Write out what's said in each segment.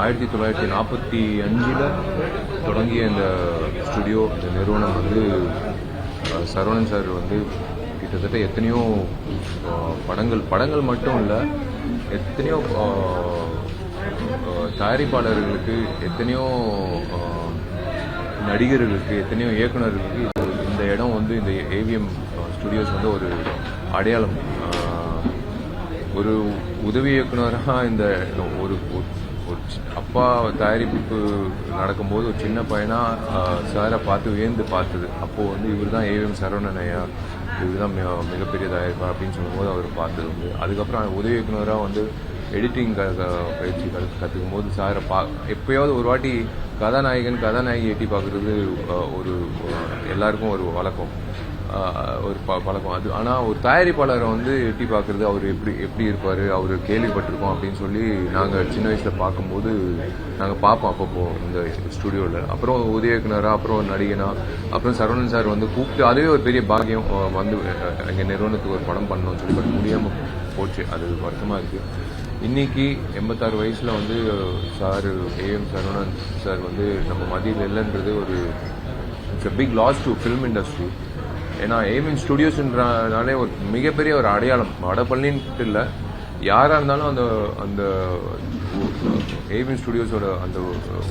ஆயிரத்தி தொள்ளாயிரத்தி நாற்பத்தி அஞ்சில் தொடங்கிய இந்த ஸ்டுடியோ இந்த நிறுவனம் வந்து சரவணன் சார் வந்து கிட்டத்தட்ட எத்தனையோ படங்கள் படங்கள் மட்டும் இல்லை எத்தனையோ தயாரிப்பாளர்களுக்கு எத்தனையோ நடிகர்களுக்கு எத்தனையோ இயக்குனர்களுக்கு இந்த இடம் வந்து இந்த ஏவிஎம் ஸ்டுடியோஸ் வந்து ஒரு அடையாளம். ஒரு உதவி இயக்குனராக இந்த ஒரு ஒரு- சி- அப்பா தயாரிப்பு நடக்கும்போது ஒரு சின்ன பையனாக சாரை பார்த்து வியந்து பார்த்தது. அப்போது வந்து இவர் தான் ஏவிஎம் சரவணன் ஐயா. இவர் தான் மிகப்பெரிய தயாரிப்பார் அப்படின்னு சொல்லும்போது அவர் பார்த்தது வந்து அதுக்கப்புறம் உதவி இயக்குனராக வந்து எடிட்டிங் க க- பயிற்சி கற்று கற்றுக்கும் போது சாரை பா எப்பயாவது ஒரு வாட்டி கதாநாயகன் கதாநாயகி எட்டி பார்க்குறது ஒரு எல்லாருக்கும் ஒரு வழக்கம். ஒரு ப பழக்கம். அது ஆனால் ஒரு தயாரிப்பாளரை வந்து எட்டி பார்க்குறது அவர் எப்படி எப்படி இருப்பார் அவர் கேள்விப்பட்டிருக்கோம் அப்படின்னு சொல்லி நாங்கள் சின்ன வயசில் பார்க்கும்போது நாங்கள் பார்ப்போம் அப்பப்போ இந்த ஸ்டுடியோவில் அப்புறம் உதய இயக்குனராக அப்புறம் நடிகனா அப்புறம் சரவணன் சார் வந்து கூப்பிட்டு அதுவே ஒரு பெரிய பாக்கியம் வந்து எங்கள் நிறுவனத்துக்கு ஒரு படம் பண்ணணும்னு சொல்லி பட் முடியாமல் போச்சு. அது வருத்தமாக இருக்குது இன்னைக்கு எண்பத்தாறு வயசில் வந்து சார் ஏஎம் சரவணன் சார் வந்து நம்ம மதியில் இல்லைன்றது ஒரு it's big loss to film industry ஏன்னா ஏஎம் ஸ்டுடியோஸ்ன்றனாலே ஒரு மிகப்பெரிய ஒரு அடையாளம். வடபழனின்ட்டு இல்லை யாராக இருந்தாலும் அந்த அந்த ஏவிஎம் ஸ்டுடியோஸோட அந்த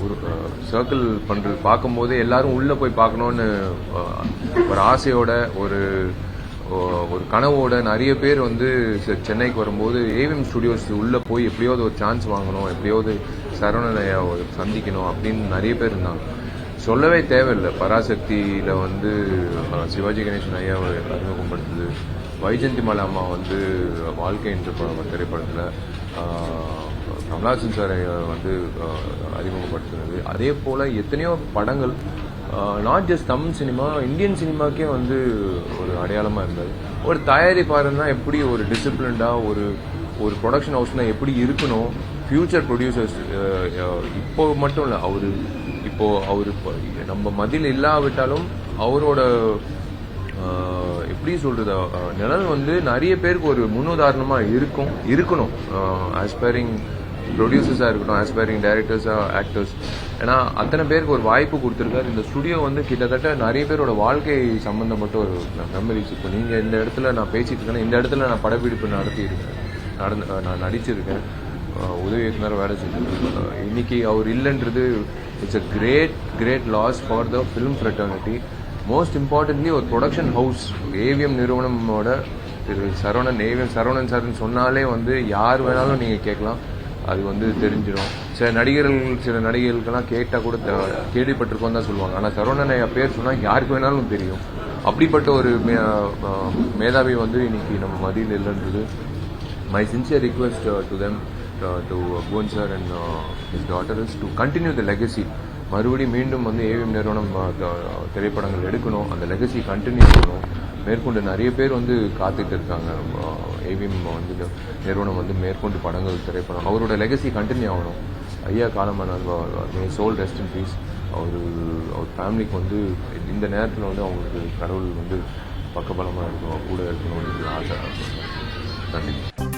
ஒரு சர்க்கிள் பண்ணுறது பார்க்கும்போது எல்லாரும் உள்ளே போய் பார்க்கணுன்னு ஒரு ஆசையோட ஒரு ஒரு கனவோட நிறைய பேர் வந்து சென்னைக்கு வரும்போது ஏவிஎம் ஸ்டுடியோஸ் உள்ளே போய் எப்படியாவது ஒரு சான்ஸ் வாங்கணும் எப்படியாவது சரவணன் சந்திக்கணும் அப்படின்னு நிறைய பேர் இருந்தாங்க. சொல்லவே தேவையில்லை. பராசக்தியில் வந்து சிவாஜி கணேசன் ஐயாவை அறிமுகப்படுத்துது. வைஜந்தி மலாமா வந்து வாழ்க்கை என்ற படம் திரைப்படத்தில் கமலாசன் சார் வந்து அறிமுகப்படுத்துனது. அதே போல் எத்தனையோ படங்கள் not just Tamil cinema Indian சினிமாக்கே வந்து ஒரு அடையாளமாக இருந்தது. ஒரு தயாரிப்பாருன்னா எப்படி ஒரு டிசிப்ளின்டாக ஒரு ஒரு ப்ரொடக்ஷன் ஹவுஸ்னால் எப்படி இருக்கணும்? ஃப்யூச்சர் ப்ரொடியூசர்ஸ் இப்போ மட்டும் இல்லை அவர் இப்போ அவர் நம்ம மதியில் இல்லாவிட்டாலும் அவரோட எப்படி சொல்றது நிழல் வந்து நிறைய பேருக்கு ஒரு முன்னுதாரணமா இருக்கும் இருக்கணும். ஆஸ்பைரிங் ப்ரொடியூசர்ஸாக இருக்கட்டும் ஆஸ்பைரிங் டைரக்டர்ஸாக ஆக்டர்ஸ் ஏன்னா அத்தனை பேருக்கு ஒரு வாய்ப்பு கொடுத்துருக்காரு. இந்த ஸ்டுடியோ வந்து கிட்டத்தட்ட நிறைய பேரோட வாழ்க்கை சம்மந்தப்பட்ட ஒரு மெமரிஸ் இப்போ நீங்கள் இந்த இடத்துல நான் பேசிட்டு இருக்கேன். இந்த இடத்துல நான் படப்பிடிப்பு நடத்தியிருக்கேன். நடந்து நான் நடிச்சிருக்கேன். உதவி இயக்குனர் வேலை செஞ்சிருக்கேன் இன்னைக்கு அவர் இல்லைன்றது it's a great great loss for the film fraternity most importantly ஒரு ப்ரொடக்ஷன் ஹவுஸ் ஏவிஎம் நிறுவனமோட திரு சரவணன் ஏவிஎம் சரவணன் சார்னு சொன்னாலே வந்து யார் வேணாலும் நீங்கள் கேட்கலாம். அது வந்து தெரிஞ்சிடும். சில நடிகர்கள் சில நடிகர்களுக்கெல்லாம் கேட்டால் கூட கேள்விப்பட்டிருக்கோம் தான் சொல்லுவாங்க. ஆனால் சரவணன் பேர் சொன்னால் யாருக்கு வேணாலும் தெரியும். அப்படிப்பட்ட ஒரு மே- மேதாவி வந்து இன்னைக்கு நம்ம மதியில் இல்லைன்றது. My sincere request to them to uh, Bhuvan sir and uh, his daughter is to continue the legacy. மறுபடியும் மீண்டும் வந்து ஏவிஎம் நிறுவனம் uh, uh, திரைப்படங்கள் எடுக்கணும். அந்த லெகசி கண்டினியூ பண்ணணும். மேற்கொண்டு நிறைய பேர் வந்து காத்துட்டு இருக்காங்க. Uh, ஏவிஎம் வந்து நிறுவனம் வந்து மேற்கொண்டு படங்கள் திரைப்படம் அவரோட லெகசி கண்டினியூ ஆகணும். ஐயா காலமான சோல் ரெஸ்ட் இன் பீஸ் அவர் அவர் ஃபேமிலிக்கு வந்து இந்த நேரத்தில் வந்து அவங்களுக்கு கடவுள் வந்து பக்கபலமாக இருக்கணும் கூட இருக்கணும்னு ஆசை. நன்றி.